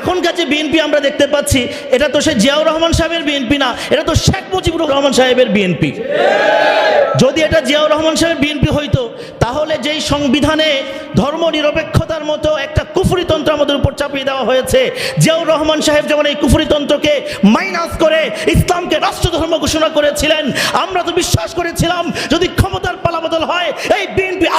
এখনকার যে বিএনপি আমরা দেখতে পাচ্ছি, এটা তো সে জিয়াউর রহমান সাহেবের বিএনপি না, এটা তো শেখ মুজিবুর রহমান সাহেবের বিএনপি। যদি এটা জিয়াউর রহমান সাহেবের বিএনপি হইতো, তাহলে যেই সংবিধানে ধর্ম নিরপেক্ষতার মতো একটা কুফরিতন্ত্র আমাদের উপর চাপিয়ে দেওয়া হয়েছে, জিয়াউর রহমান সাহেব যেমন এই কুফরিতন্ত্রকে মাইনাস করে ইসলামকে রাষ্ট্রধর্ম ঘোষণা করেছিলেন, আমরা তো বিশ্বাস করেছিলাম, যদি ক্ষমতার পালাবদল হয়, এই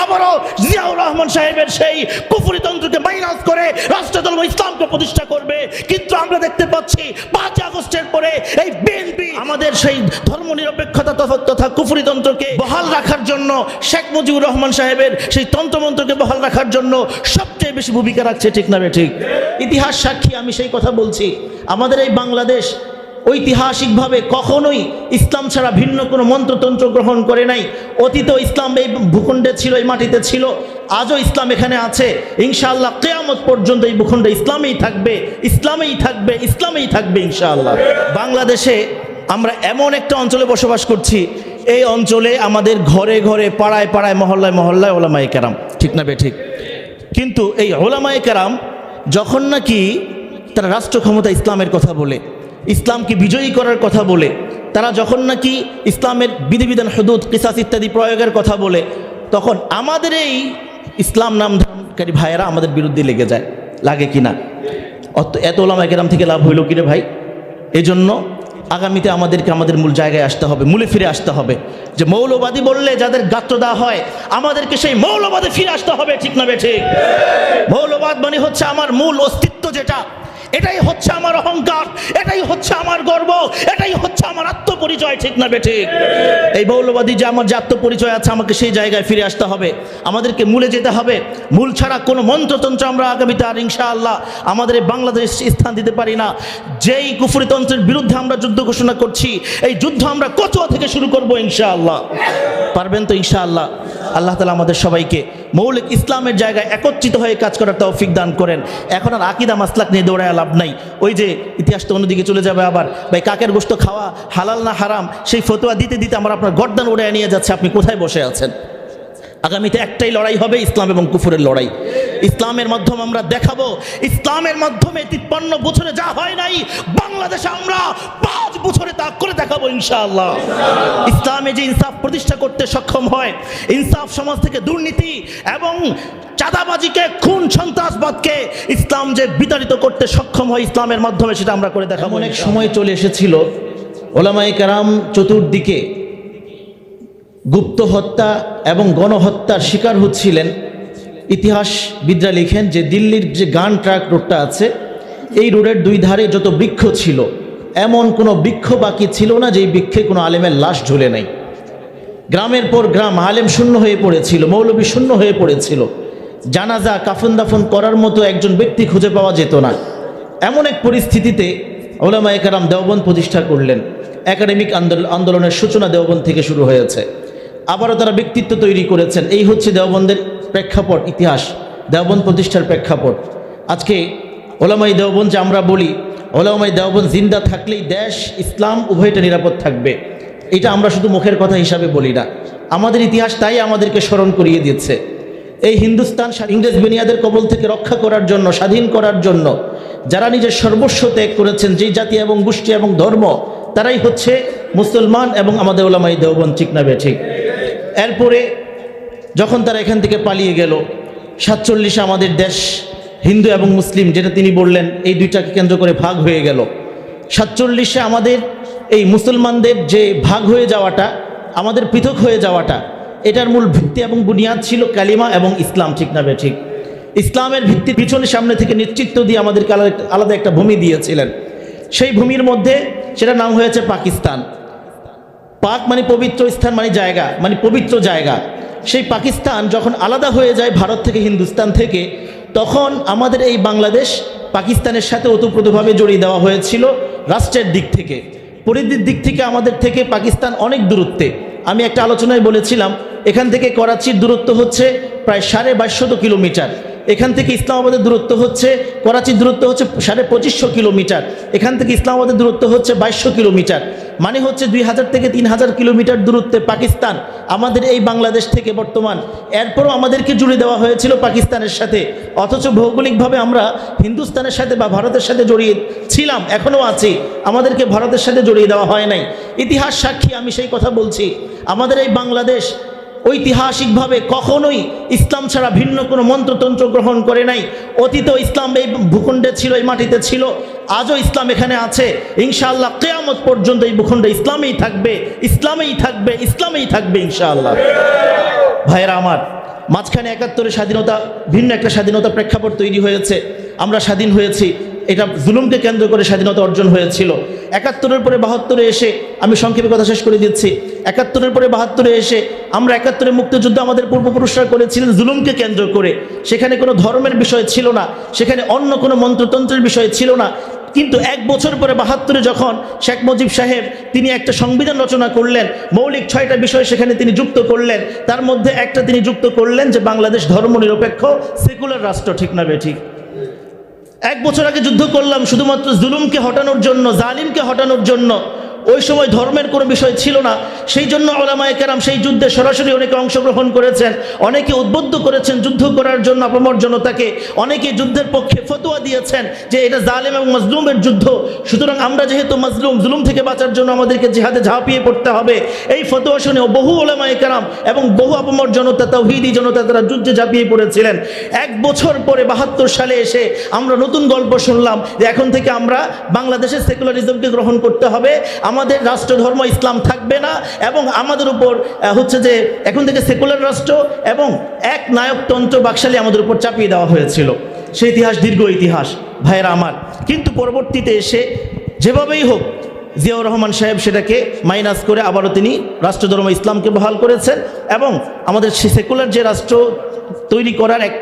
আবারও জিয়াউর রহমান সাহেবের সেই কুফরিতন্ত্রকে মাইনাস করে রাষ্ট্রধর্ম ইসলামকে প্রতিষ্ঠা করবে। কিন্তু আমরা দেখতে পাচ্ছি পাঁচ আগস্টের পরে এই বিএনপি আমাদের সেই ধর্ম নিরপেক্ষতা তথা- কুফরিতন্ত্রকে বহাল রাখার জন্য শেখ মুজিবুর রহমান সাহেবের সেই তন্ত্রমন্ত্রকে বহাল রাখার জন্য সবচেয়ে বেশি ভূমিকা রাখছে, ঠিক না ঠিক? ইতিহাস সাক্ষী, আমি সেই কথা বলছি। আমাদের এই বাংলাদেশ ঐতিহাসিকভাবে কখনোই ইসলাম ছাড়া ভিন্ন কোনো মন্ত্রতন্ত্র গ্রহণ করে নাই। অতীত ইসলাম এই ভূখণ্ডে ছিল, এই মাটিতে ছিল, আজও ইসলাম এখানে আছে। ইনশাআল্লাহ কেয়ামত পর্যন্ত এই ভূখণ্ডে ইসলামেই থাকবে ইসলামেই থাকবে ইসলামেই থাকবে ইনশাআল্লাহ। বাংলাদেশে আমরা এমন একটা অঞ্চলে বসবাস করছি, এই অঞ্চলে আমাদের ঘরে ঘরে, পাড়ায় পাড়ায়, মহল্লায় মহল্লায় ওলামাই কেরাম। ঠিক না বে ঠিক? কিন্তু এই ওলামাই কেরাম যখন নাকি তারা রাষ্ট্র ক্ষমতা ইসলামের কথা বলে ইসলামকে বিজয়ী করার কথা বলে, তারা যখন নাকি ইসলামের বিধিবিধান, হদুদ, কিসাস ইত্যাদি প্রয়োগের কথা বলে, তখন আমাদের এই ইসলাম নাম ধারণকারী ভাইয়েরা আমাদের বিরুদ্ধে লেগে যায়। লাগে কি না? এত ওলামা কেরাম থেকে লাভ হইল কিরে ভাই? এজন্য আগামীতে আমাদেরকে আমাদের মূল জায়গায় আসতে হবে, মূলে ফিরে আসতে হবে। যে মৌলবাদী বললে যাদের গাত্র দেওয়া হয়, আমাদেরকে সেই মৌলবাদে ফিরে আসতে হবে, ঠিক না বে ঠিক? মৌলবাদ মানে হচ্ছে আমার মূল অস্তিত্ব যেটা। এটাই হচ্ছে আমার অহংকার, এটাই হচ্ছে আমার গর্ব, এটাই হচ্ছে আমার আত্মপরিচয়, ঠিক না বে ঠিক? এই মৌলবাদী যে আমার যে আত্মপরিচয় আছে, আমাকে সেই জায়গায় ফিরে আসতে হবে। আমাদেরকে মূলে যেতে হবে। মূল ছাড়া কোনো মন্ত্রতন্ত্র আমরা আগামীতে আর ইনশাআল্লাহ আমাদের এই বাংলাদেশ স্থান দিতে পারি না। যেই কুফরিতন্ত্রের বিরুদ্ধে আমরা যুদ্ধ ঘোষণা করছি, এই যুদ্ধ আমরা কচুয়া থেকে শুরু করব ইনশাআল্লাহ। পারবেন তো ইনশাআল্লাহ? আল্লাহ তালা আমাদের সবাইকে মৌলিক ইসলামের জায়গায় একত্রিত হয়ে কাজ করার তৌফিক দান করেন। এখন আর আকিদা, মাসলাক নিয়ে দৌড়ায় লাভ নাই। ওই যে ইতিহাস তো অন্যদিকে চলে যাবে আবার। ভাই, কাকের গোস্ত খাওয়া হালাল না হারাম, সেই ফতোয়া দিতে দিতে আমার আপনার গর্দান উড়ায় নিয়ে যাচ্ছে। আপনি কোথায় বসে আছেন? আগামীতে একটাই লড়াই হবে ইসলাম এবং কুফুরের লড়াই। ইসলামের মাধ্যমে আমরা দেখাবো। ইসলামের মাধ্যমে তিপ্পান্ন বছরে যা হয় নাই বাংলাদেশে আমরা পাঁচ বছরে তা করে দেখাবো ইনশাআল্লাহ। ইসলামে যে ইনসাফ প্রতিষ্ঠা করতে সক্ষম হয় ইনসাফ সমাজ থেকে দুর্নীতি এবং চাঁদাবাজিকে খুন সন্ত্রাসবাদকে ইসলাম যে বিতাড়িত করতে সক্ষম হয় ইসলামের মাধ্যমে সেটা আমরা করে দেখাবো অনেক সময় চলে এসেছিল ওলামাই কারাম চতুর্দিকে গুপ্ত হত্যা এবং গণহত্যার শিকার হচ্ছিলেন। ইতিহাসবিদরা লিখেন যে দিল্লির যে গান ট্রাক রোডটা আছে, এই রোডের দুই ধারে যত বৃক্ষ ছিল, এমন কোনো বৃক্ষ বাকি ছিল না যেই বৃক্ষে কোনো আলেমের লাশ ঝুলে নাই। গ্রামের পর গ্রাম আলেম শূন্য হয়ে পড়েছিল, মৌলবী শূন্য হয়ে পড়েছিল। জানাজা কাফন দাফন করার মতো একজন ব্যক্তি খুঁজে পাওয়া যেত না। এমন এক পরিস্থিতিতে ওলামা একরাম দেওবন্দ প্রতিষ্ঠা করলেন। একাডেমিক আন্দোলন আন্দোলনের সূচনা দেওবন্দ থেকে শুরু হয়েছে। আবারও তারা ব্যক্তিত্ব তৈরি করেছেন। এই হচ্ছে দেওবন্দের প্রেক্ষাপট, ইতিহাস, দেওবন্দ প্রতিষ্ঠার প্রেক্ষাপট। আজকে ওলামাই দেওবন্দ যে আমরা বলি, ওলামাই দেওবন্দ জিন্দা থাকলেই দেশ, ইসলাম উভয়টা নিরাপদ থাকবে। এটা আমরা শুধু মুখের কথা হিসাবে বলি না। আমাদের ইতিহাস তাই আমাদেরকে স্মরণ করিয়ে দিচ্ছে এই হিন্দুস্তান ইংরেজ বেনিয়াদের কবল থেকে রক্ষা করার জন্য, স্বাধীন করার জন্য, যারা নিজের সর্বস্ব ত্যাগ করেছেন, যেই জাতি এবং গোষ্ঠী এবং ধর্ম, তারাই হচ্ছে মুসলমান এবং আমাদের ওলামাই দেওবন্দ ঠিক না বে ঠিক। এরপরে যখন তারা এখান থেকে পালিয়ে গেল, সাতচল্লিশে আমাদের দেশ, হিন্দু এবং মুসলিম, যেটা তিনি বললেন, এই দুইটাকে কেন্দ্র করে ভাগ হয়ে গেল। সাতচল্লিশে আমাদের এই মুসলমানদের যে ভাগ হয়ে যাওয়াটা, আমাদের পৃথক হয়ে যাওয়াটা, এটার মূল ভিত্তি এবং বুনিয়াদ ছিল কালিমা এবং ইসলাম, ঠিক না ঠিক? ইসলামের ভিত্তির পিছনে সামনে থেকে নেতৃত্ব দিয়ে আমাদেরকে আলাদা- আলাদা একটা ভূমি দিয়েছিলেন। সেই ভূমির মধ্যে সেটার নাম হয়েছে পাকিস্তান। পাক মানে পবিত্র স্থান মানে জায়গা মানে পবিত্র জায়গা। সেই পাকিস্তান যখন আলাদা হয়ে যায় ভারত থেকে হিন্দুস্তান থেকে, তখন আমাদের এই বাংলাদেশ পাকিস্তানের সাথে ওতপ্রোতভাবে জড়িয়ে দেওয়া হয়েছিল রাষ্ট্রের দিক থেকে। পরিধির দিক থেকে আমাদের থেকে পাকিস্তান অনেক দূরত্বে। আমি একটা আলোচনায় বলেছিলাম, এখান থেকে করাচির দূরত্ব হচ্ছে প্রায় সাড়ে বাইশশত কিলোমিটার। এখান থেকে ইসলামাবাদের দূরত্ব হচ্ছে, করাচির দূরত্ব হচ্ছে সাড়ে পঁচিশশো কিলোমিটার। এখান থেকে ইসলামাবাদের দূরত্ব হচ্ছে বাইশশো কিলোমিটার। মানে হচ্ছে দুই হাজার থেকে তিন হাজার কিলোমিটার দূরত্বে পাকিস্তান, আমাদের এই বাংলাদেশ থেকে বর্তমান। এরপরও আমাদেরকে জুড়ে দেওয়া হয়েছিল পাকিস্তানের সাথে। অথচ ভৌগোলিকভাবে আমরা হিন্দুস্তানের সাথে বা ভারতের সাথে জড়িয়ে ছিলাম এখনও আছি। আমাদেরকে ভারতের সাথে জড়িয়ে দেওয়া হয় নাই। ইতিহাস সাক্ষী, আমি সেই কথা বলছি। আমাদের এই বাংলাদেশ ঐতিহাসিকভাবে কখনোই ইসলাম ছাড়া ভিন্ন কোনো মন্ত্রতন্ত্র গ্রহণ করে নাই। অতীত ইসলাম এই ভূখণ্ডে ছিল, এই মাটিতে ছিল, আজও ইসলাম এখানে আছে। ইনশাআল্লাহ কেয়ামত পর্যন্ত এই ভূখণ্ডে ইসলামেই থাকবে ইসলামেই থাকবে ইসলামেই থাকবে ইনশাআল্লাহ। ভাইয়েরা আমার, মাঝখানে একাত্তরের স্বাধীনতা, ভিন্ন একটা স্বাধীনতা প্রেক্ষাপট তৈরি হয়েছে। আমরা স্বাধীন হয়েছি, এটা জুলুমকে কেন্দ্র করে স্বাধীনতা অর্জন হয়েছিল। একাত্তরের পরে বাহাত্তরে এসে আমি সংক্ষেপে কথা শেষ করে দিচ্ছি। একাত্তরের পরে বাহাত্তরে এসে আমরা একাত্তরের মুক্তিযুদ্ধ আমাদের পূর্বপুরুষরা করেছিলেন জুলুমকে কেন্দ্র করে। সেখানে কোনো ধর্মের বিষয় ছিল না, সেখানে অন্য কোনো মন্ত্রতন্ত্রের বিষয় ছিল না। কিন্তু এক বছর পরে বাহাত্তরে যখন শেখ মুজিব সাহেব তিনি একটা সংবিধান রচনা করলেন, মৌলিক ছয়টা বিষয় সেখানে তিনি যুক্ত করলেন, তার মধ্যে একটা তিনি যুক্ত করলেন যে বাংলাদেশ ধর্মনিরপেক্ষ সেকুলার রাষ্ট্র, ঠিক না বে ঠিক? এক বছর আগে যুদ্ধ করলাম শুধুমাত্র জুলুমকে হটানোর জন্য জালিমকে হটানোর জন্য। ওই সময় ধর্মের কোনো বিষয় ছিল না। সেই জন্য ওলামায় কেরাম সেই যুদ্ধে সরাসরি অনেকে অংশগ্রহণ করেছেন, অনেকে উদ্বুদ্ধ করেছেন যুদ্ধ করার জন্য অপমর জনতাকে, অনেকে যুদ্ধের পক্ষে ফতোয়া দিয়েছেন যে এটা জালেম এবং মজলুমের যুদ্ধ। সুতরাং আমরা যেহেতু মজলুম, জুলুম থেকে বাঁচার জন্য আমাদেরকে জিহাদে ঝাঁপিয়ে পড়তে হবে। এই ফতোয়া শুনে বহু ওলামায় কেরাম এবং বহু অপমর জনতা তৌহিদি জনতা তারা যুদ্ধে ঝাঁপিয়ে পড়েছিলেন। এক বছর পরে বাহাত্তর সালে এসে আমরা নতুন গল্প শুনলাম যে এখন থেকে আমরা বাংলাদেশের সেকুলারিজমকে গ্রহণ করতে হবে। আমাদের রাষ্ট্র ধর্ম ইসলাম থাকবে না এবং আমাদের উপর হচ্ছে যে এখন থেকে সেকুলার রাষ্ট্র এবং এক নায়কতন্ত্র বাকশালী আমাদের উপর চাপিয়ে দেওয়া হয়েছিল। সেই ইতিহাস দীর্ঘ ইতিহাস, ভাইয়েরা আমার। কিন্তু পরবর্তীতে এসে যেভাবেই হোক, জিয়াউর রহমান সাহেব সেটাকে মাইনাস করে আবারও তিনি রাষ্ট্রধর্ম ইসলামকে বহাল করেছেন এবং আমাদের সেকুলার যে রাষ্ট্র তৈরি করার এক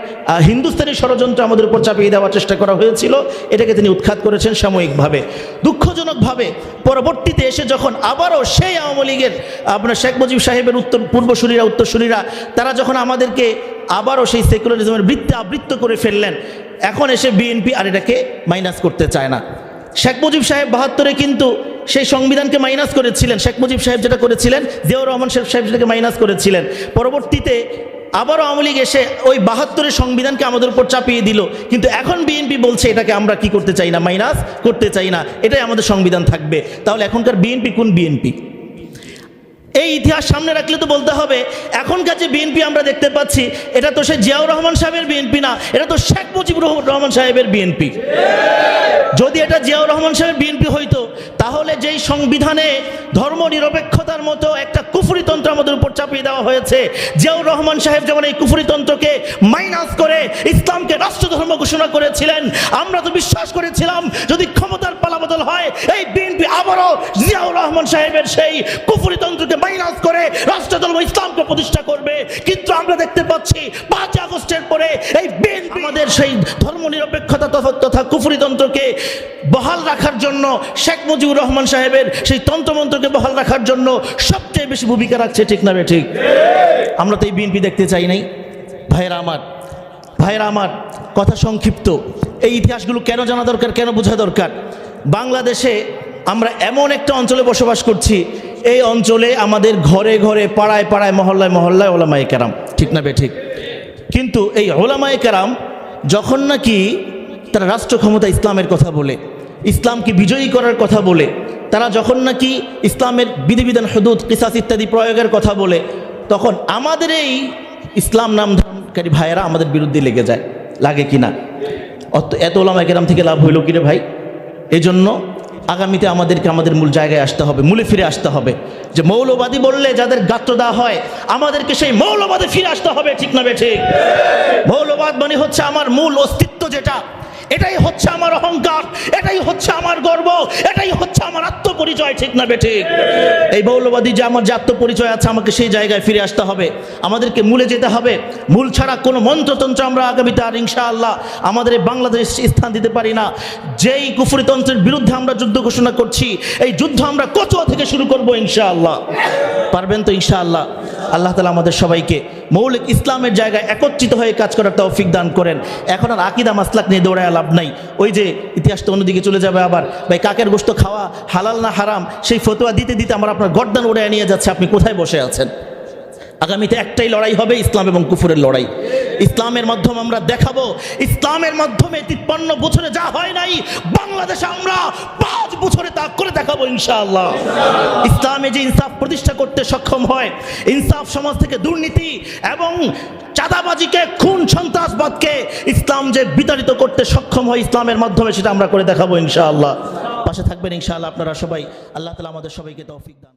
হিন্দুস্তানি ষড়যন্ত্র আমাদের উপর চাপিয়ে দেওয়ার চেষ্টা করা হয়েছিল। এটাকে তিনি উৎখাত করেছেন সাময়িকভাবে। দুঃখজনকভাবে পরবর্তীতে এসে যখন আবারও সেই আওয়ামী লীগের, আপনার শেখ মুজিব সাহেবের উত্তর, পূর্বসূরীরা, উত্তরসূরীরা, তারা যখন আমাদেরকে আবারও সেই সেকুলারিজমের বৃত্তে আবৃত্ত করে ফেললেন, এখন এসে বিএনপি আর এটাকে মাইনাস করতে চায় না। শেখ মুজিব সাহেব বাহাত্তরে কিন্তু সেই সংবিধানকে মাইনাস করেছিলেন। শেখ মুজিব সাহেব যেটা করেছিলেন, জিয়াউর রহমান শেখ সাহেব সেটাকে মাইনাস করেছিলেন। পরবর্তীতে আবারও আওয়ামী লীগ এসে ওই বাহাত্তরের সংবিধানকে আমাদের উপর চাপিয়ে দিল। কিন্তু এখন বিএনপি বলছে এটাকে আমরা কি করতে চাই না মাইনাস করতে চাই না, এটাই আমাদের সংবিধান থাকবে। তাহলে এখনকার বিএনপি কোন বিএনপি? এই ইতিহাস সামনে রাখলে তো বলতে হবে, এখনকার যে বিএনপি আমরা দেখতে পাচ্ছি, এটা তো সে জিয়াউর রহমান সাহেবের বিএনপি না, এটা তো শেখ মুজিবুর রহমান সাহেবের বিএনপি। যদি এটা জিয়াউর রহমান সাহেবের বিএনপি হইতো তাহলে যেই সংবিধানে ধর্ম নিরপেক্ষতার মতো একটা কুফরিতন্ত্র আমাদের উপর চাপিয়ে দেওয়া হয়েছে, জিয়াউর রহমান সাহেব যেমন এই কুফরিতন্ত্রকে মাইনাস করে ইসলামকে রাষ্ট্রধর্ম ঘোষণা করেছিলেন, আমরা তো বিশ্বাস করেছিলাম যদি ক্ষমতার পালাবদল হয়, এই বিএনপি আবারও জিয়াউর রহমান সাহেবের সেই কুফরিতন্ত্রকে মাইনাস করে রাষ্ট্রধর্ম ইসলামকে প্রতিষ্ঠা করবে। কিন্তু আমরা দেখতে পাচ্ছি পাঁচ আগস্টের পরে এই বিএনপি আমাদের সেই ধর্ম নিরপেক্ষতা তথা কুফরিতন্ত্রকে বহাল রাখার জন্য শেখ মুজিবুর রহমান সাহেবের সেই তন্ত্রমন্ত্রকে বহাল রাখার জন্য সবচেয়ে বেশি ভূমিকা রাখছে, ঠিক না ঠিক? আমরা তো এই বিএনপি দেখতে চাই নাই। ভাইয়েরা আমার ভাইয়েরা আমার, কথা সংক্ষিপ্ত। এই ইতিহাসগুলো কেন জানা দরকার, কেন বোঝা দরকার? বাংলাদেশে আমরা এমন একটা অঞ্চলে বসবাস করছি, এই অঞ্চলে আমাদের ঘরে ঘরে, পাড়ায় পাড়ায়, মহল্লায় মহল্লায় ওলামাই কেরাম, ঠিক না ঠিক? কিন্তু এই ওলামাই কেরাম যখন নাকি তারা রাষ্ট্র ক্ষমতা ইসলামের কথা বলে ইসলামকে বিজয়ী করার কথা বলে, তারা যখন নাকি ইসলামের বিধিবিধান, হদুদ, কিসাস ইত্যাদি প্রয়োগের কথা বলে, তখন আমাদের এই ইসলাম নাম ধারণকারী ভাইয়েরা আমাদের বিরুদ্ধে লেগে যায়। লাগে কি না? এত ওলামা কেরাম থেকে লাভ হইল কিরে ভাই? এই জন্য আগামীতে আমাদেরকে আমাদের মূল জায়গায় আসতে হবে, মূলে ফিরে আসতে হবে। যে মৌলবাদী বললে যাদের গাত্র দেওয়া হয়, আমাদেরকে সেই মৌলবাদে ফিরে আসতে হবে, ঠিক না বে ঠিক? মৌলবাদ মানে হচ্ছে আমার মূল অস্তিত্ব যেটা। এটাই হচ্ছে আমার অহংকার, এটাই হচ্ছে আমার গর্ব, এটাই হচ্ছে আমার আত্মপরিচয়, ঠিক না বেঠিক এই মৌলবাদী যে আমার যে আত্মপরিচয় আছে, আমাকে সেই জায়গায় ফিরে আসতে হবে। আমাদেরকে মূলে যেতে হবে। মূল ছাড়া কোনো মন্ত্রতন্ত্র আমরা আগামীতে আর ইনশাআল্লাহ আমাদের এই বাংলাদেশ স্থান দিতে পারি না। যেই কুফরিতন্ত্রের বিরুদ্ধে আমরা যুদ্ধ ঘোষণা করছি, এই যুদ্ধ আমরা কচুয়া থেকে শুরু করব ইনশাআল্লাহ। পারবেন তো ইনশাআল্লাহ? আল্লাহ তালা আমাদের সবাইকে মৌলিক ইসলামের জায়গায় একত্রিত হয়ে কাজ করার তৌফিক দান করেন। এখন আর আকিদা মাসলাক নিয়ে দৌড়ায় লাভ নাই। ওই যে ইতিহাস তো অন্যদিকে চলে যাবে আবার। ভাই, কাকের গোস্ত খাওয়া হালাল না হারাম, সেই ফতোয়া দিতে দিতে আমার আপনার গর্দান উড়ে নিয়ে যাচ্ছে। আপনি কোথায় বসে আছেন? আগামীতে একটাই লড়াই হবে, ইসলাম এবং কুফুরের লড়াই। ইসলামের মাধ্যমে আমরা দেখাবো। ইসলামের মাধ্যমে তিপ্পান্ন বছরে যা হয় নাই, বাংলাদেশে আমরা বছরে তা করে দেখাবো ইনশাআল্লাহ। ইসলামে যে ইনসাফ প্রতিষ্ঠা করতে সক্ষম হয়, ইনসাফ সমাজ থেকে দুর্নীতি এবং চাঁদাবাজিকে, খুন সন্ত্রাসবাদকে ইসলাম যে বিতাড়িত করতে সক্ষম হয় ইসলামের মাধ্যমে সেটা আমরা করে দেখাবো ইনশাআল্লাহ। পাশে থাকবেন ইনশাআল্লাহ আপনারা সবাই। আল্লাহ তালা আমাদের সবাইকে তৌফিক দান